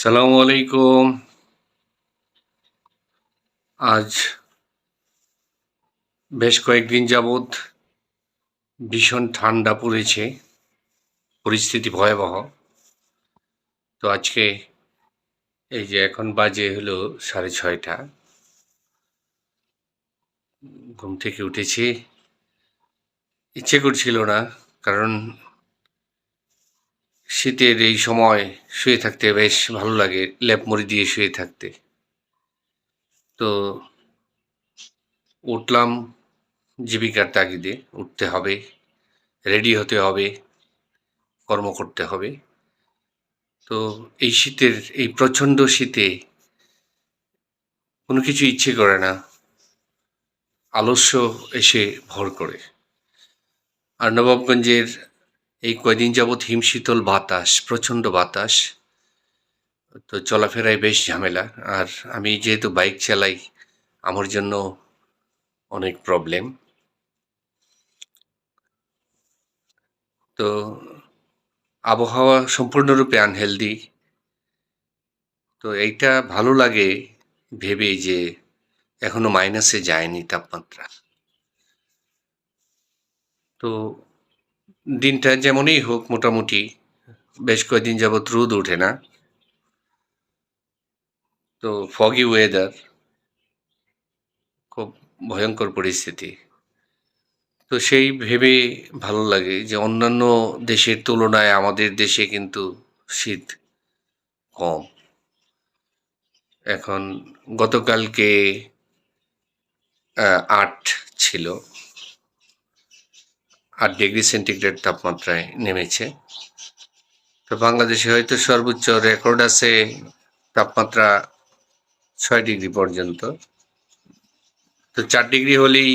সালামু আলাইকুম। আজ বেশ কয়েকদিন যাবৎ ভীষণ ঠান্ডা পড়েছে, পরিস্থিতি ভয়াবহ। তো আজকে এই যে এখন বাজে হলো সাড়ে ছয়টা। ঘুম থেকে উঠেছি। ইচ্ছে করছিল না, কারণ শীতের এই সময় শুয়ে থাকতে বেশ ভালো লাগে, লেপ মুড়ি দিয়ে শুয়ে থাকতে। তো উঠলাম জীবিকার তাগিদে, উঠতে হবে, রেডি হতে হবে, কর্ম করতে হবে। তো এই শীতের, এই প্রচণ্ড শীতে কোনো কিছু ইচ্ছে করে না, আলস্য এসে ভর করে। আর নবাবগঞ্জের এই কয়দিন যাবৎ হিমশীতল বাতাস, প্রচণ্ড বাতাস। তো চলাফেরায় বেশ ঝামেলা। আর আমি যেহেতু বাইক চালাই, আমার জন্য অনেক প্রবলেম। তো আবহাওয়া সম্পূর্ণরূপে আনহেলদি। তো এইটা ভালো লাগে ভেবে যে এখনও মাইনাসে যায়নি তাপমাত্রা। তো দিনটা যেমনই হোক মোটামুটি, বেশ কয়েকদিন যাবৎ রোদ ওঠে না। তো ফগি ওয়েদার খুব ভয়ঙ্কর পরিস্থিতি। তো সেই ভেবে ভালো লাগে যে অন্যান্য দেশের তুলনায় আমাদের দেশে কিন্তু শীত কম। এখন গতকালকে আট ছিল। আট ডিগ্রি সেন্টিগ্রেড তাপমাত্রায় নেমেছে। তো বাংলাদেশে হয়তো সর্বোচ্চ রেকর্ড আছে তাপমাত্রা ছয় ডিগ্রি পর্যন্ত। তো চার ডিগ্রি হলেই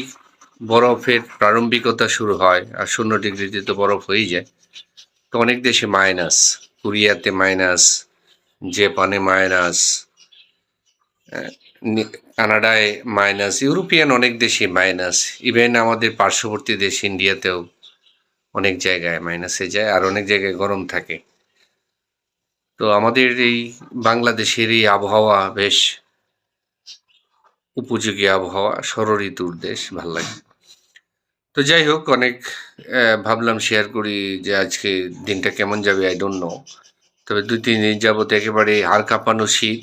বরফের প্রারম্ভিকতা শুরু হয় আর শূন্য ডিগ্রিতে তো বরফ হয়েই যায়। তো অনেক দেশে মাইনাস, কোরিয়াতে মাইনাস, জাপানে মাইনাস কানাডায় মাইনাস ইউরোপিয়ান অনেক দেশে মাইনাস ইভেন আমাদের পার্শ্ববর্তী দেশ ইন্ডিয়াতেও অনেক জায়গায় মাইনাসে যায় আর অনেক জায়গায় গরম থাকে। তো আমাদের এই বাংলাদেশের এই আবহাওয়া বেশ উপযোগী আবহাওয়া ষড়ঋতুর দেশ, ভালো লাগে। তো যাই হোক, অনেক ভাবলাম শেয়ার করি যে আজকে দিনটা কেমন যাবে আই ডোন্ট নো তবে দুই, তিন দিন যাবত একেবারে হাড় কাঁপানো শীত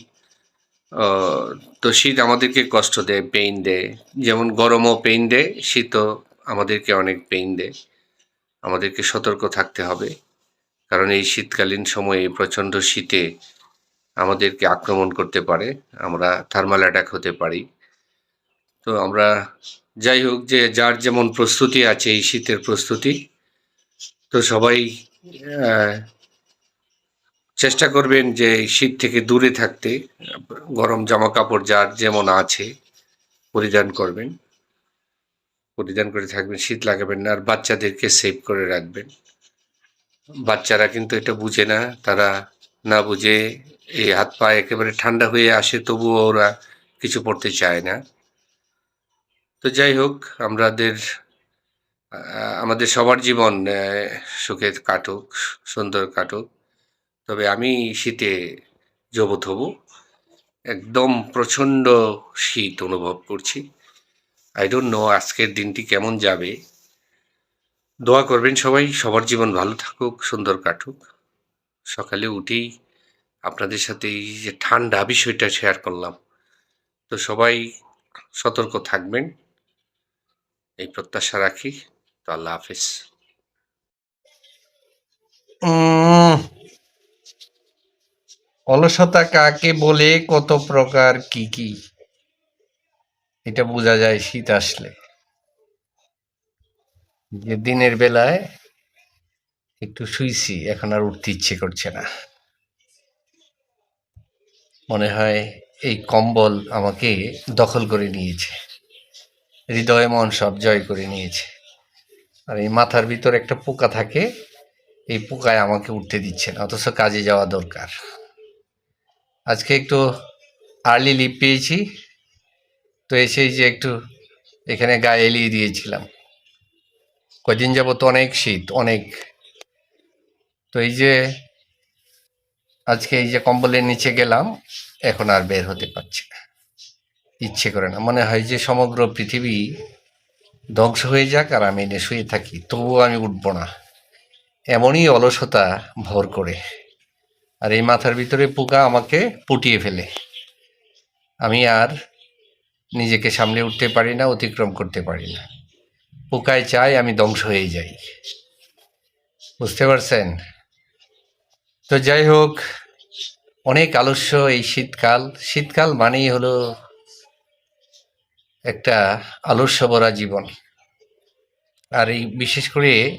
তো শীত আমাদেরকে কষ্ট দেয় পেইন দেয়। যেমন গরমও পেইন দেয়, শীতও আমাদেরকে অনেক পেইন দেয়। আমাদেরকে সতর্ক থাকতে হবে। কারণ এই শীতকালীন সময়ে প্রচণ্ড শীতে আমাদেরকে আক্রমণ করতে পারে। আমরা থার্মাল অ্যাটাক হতে পারি। তো আমরা যাই হোক যে যার যেমন প্রস্তুতি আছে, এই শীতের প্রস্তুতি। তো সবাই চেষ্টা করবেন যে শীত থেকে দূরে থাকতে, গরম জামা কাপড় যার যেমন আছে, পরিধান করবেন। পরিধান করে থাকবেন, শীত লাগাবেন না, আর বাচ্চাদেরকে সেভ করে রাখবেন। বাচ্চারা কিন্তু এটা বুঝে না, তারা না বুঝে এই হাত পা একেবারে ঠান্ডা হয়ে আসে, তবুও ওরা কিছু পড়তে চায় না। তো যাই হোক, আমাদের আমাদের সবার জীবন সুখে কাটুক, সুন্দর কাটুক। তবে আমি শীতে জবত হব। একদম প্রচণ্ড শীত অনুভব করছি। আই ডোন্ট নো আজকের দিনটি কেমন যাবে। দোয়া করবেন সবাই, সবার জীবন ভালো থাকুক, সুন্দর কাটুক। সকালে উঠেই আপনাদের সাথে এই যে ঠান্ডা বিষয়টা শেয়ার করলাম। তো সবাই সতর্ক থাকবেন। এই প্রত্যাশা রাখি। তো আল্লাহ হাফিজ। অলসতা কাকে বলে, কত প্রকার, কি কি? এটা বোঝা যায় শীত আসলে। যে দিনের বেলায় একটু শুইছি, এখন আর উঠতে ইচ্ছে করছে না। মনে হয় এই কম্বল আমাকে দখল করে নিয়েছে। হৃদয় মন সব জয় করে নিয়েছে। আর এই মাথার ভিতর একটা পোকা থাকে, এই পোকায় আমাকে উঠতে দিচ্ছে না, অথচ কাজে যাওয়া দরকার। আজকে একটু আর্লি লিভ পেয়েছি। তো এসেই যে একটু এখানে গায়ে এলিয়ে দিয়েছিলাম। কদিন যাবত অনেক শীত, অনেক। তো এই যে আজকে এই যে কম্বলের নিচে গেলাম, এখন আর বের হতে পারছি না। ইচ্ছে করে না, মনে হয় যে সমগ্র পৃথিবী ধ্বংস হয়ে যাক আর আমি এনে শুয়ে থাকি, তবুও আমি উঠবো না। এমনই অলসতা ভর করে। আর এই মাথার ভিতরে পোকা আমাকে পুটিয়ে ফেলে। আমি আর নিজেকে সামলে উঠতে পারি না, অতিক্রম করতে পারি না। পোকায় চাই, আমি ধ্বংস হয়ে যাই। বুঝতে পারছেন? তো যাই হোক, অনেক আলস্য এই শীতকাল। শীতকাল মানেই হলো একটা আলস্য ভরা জীবন। আর এই বিশেষ করে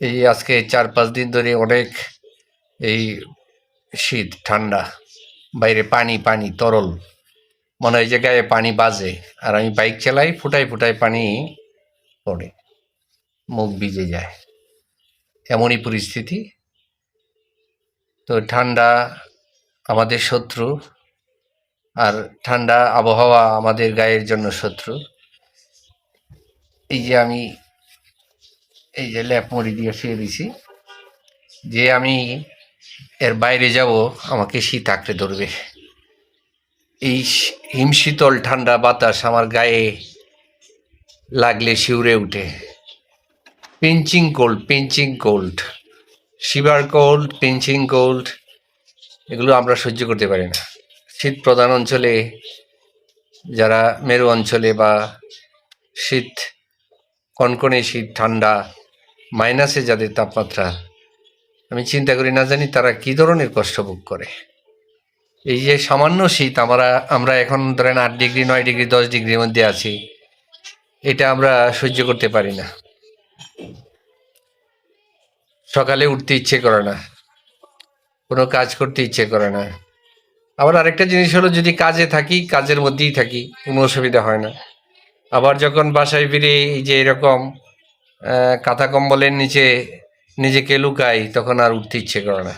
এই আজকে চার পাঁচ দিন ধরে অনেক এই শীত, ঠান্ডা, বাইরে পানি পানি, তরল। মনে হয় যে গায়ে পানি বাজে, আর আমি বাইক চালাই ফুটাই ফুটাই পানি পড়ে, মুখ ভিজে যায়। এমনই পরিস্থিতি। তো ঠান্ডা আমাদের শত্রু, আর ঠান্ডা আবহাওয়া আমাদের গায়ের জন্য শত্রু। এই যে আমি, এই যে ল্যাপ মুড়ি দিয়ে শুয়ে দিছি, যে আমি বাইরে যাব, আমাকে শীত আঁকড়ে ধরবে। এই হিমশীতল ঠান্ডা বাতাস আমার গায়ে লাগলে শিউরে উঠে। Pinching cold pinching cold, shiver cold, pinching cold, এগুলো আমরা সহ্য করতে পারি না। শীত প্রধান অঞ্চলে যারা মেরু অঞ্চলে বা শীত, কনকনে শীত, ঠান্ডা, মাইনাসে যাদের তাপমাত্রা আমি চিন্তা করি, না জানি তারা কি ধরনের কষ্ট ভোগ করে। এই যে সামান্য শীত, আমরা আমরা এখন ধরেন আট ডিগ্রি, নয় ডিগ্রি, দশ ডিগ্রির মধ্যে আছি, এটা আমরা সহ্য করতে পারি না। সকালে উঠতে ইচ্ছে করে না, কোনো কাজ করতে ইচ্ছে করে না। আবার আরেকটা জিনিস হলো, যদি কাজে থাকি, কাজের মধ্যেই থাকি, কোনো অসুবিধা হয় না। আবার যখন বাসায় ফিরে এই যে এরকম কাঁথা কম্বলের নিচে নিজেকে লুকাই, তখন আর উঠতে ইচ্ছে করে না।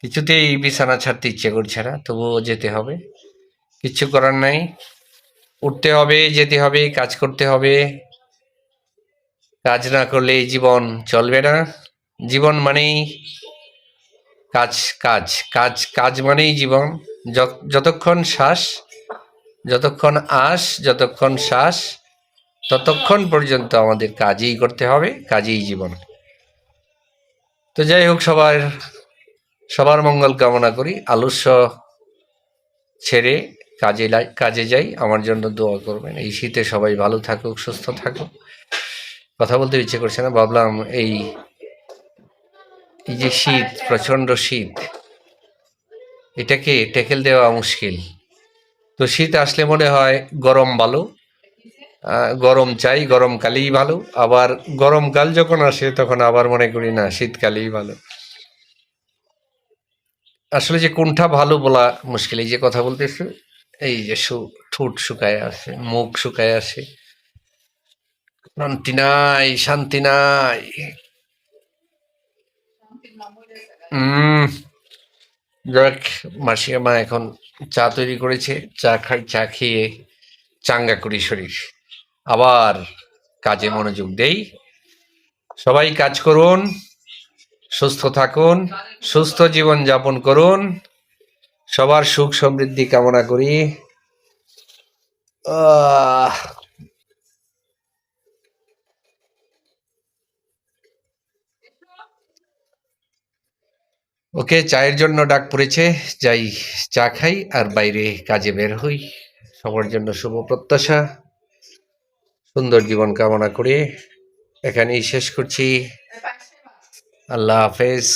কিছুতেই বিছানা ছাড়তে ইচ্ছে করছে না, তবুও যেতে হবে। কিচ্ছু করার নাই। উঠতে হবে, যেতে হবে, কাজ করতে হবে। কাজ না করলে জীবন চলবে না। জীবন মানেই কাজ কাজ কাজ কাজ মানেই জীবন। যতক্ষণ শ্বাস, যতক্ষণ আশ, যতক্ষণ শ্বাস, ততক্ষণ পর্যন্ত আমাদের কাজই করতে হবে, কাজেই জীবন। তো যাই হোক, সবার সবার মঙ্গল কামনা করি। আলস্য ছেড়ে কাজে কাজে যাই। আমার জন্য দোয়া করবেন। এই শীতে সবাই ভালো থাকুক, সুস্থ থাকুক। কথা বলতে ইচ্ছে করছে না, ভাবলাম এই যে শীত প্রচণ্ড শীত, এটাকে টেকেল দেওয়া মুশকিল। তো শীত আসলে মনে হয় গরম ভালো গরম চাই গরমকালেই ভালো। আবার গরমকাল যখন আসে, তখন আবার মনে করি না শীতকালেই ভালো। আসলে যে কোনটা ভালো বলা মুশকিল, এই যে কথা বলতেছে, এই যে সু- ঠোঁট শুকায় আসে, মুখ শুকায় আসে। শান্তি নাই শান্তি নাই। যাক মাসিয়া মা এখন চা তৈরি করেছে, চা খাই, চা খেয়ে চাঙ্গা করি শরীর। আবার কাজে মনোযোগ দেই। সবাই কাজ করুন, সুস্থ থাকুন, সুস্থ জীবন যাপন করুন, সবার সুখ সমৃদ্ধি কামনা করি। ওকে, চায়ের জন্য ডাক পড়েছে, যাই চা খাই আর বাইরে কাজে বের হই। সবার জন্য শুভ প্রত্যাশা। সুন্দর জীবন কামনা করে এখানেই শেষ করছি আল্লাহ হাফেজ.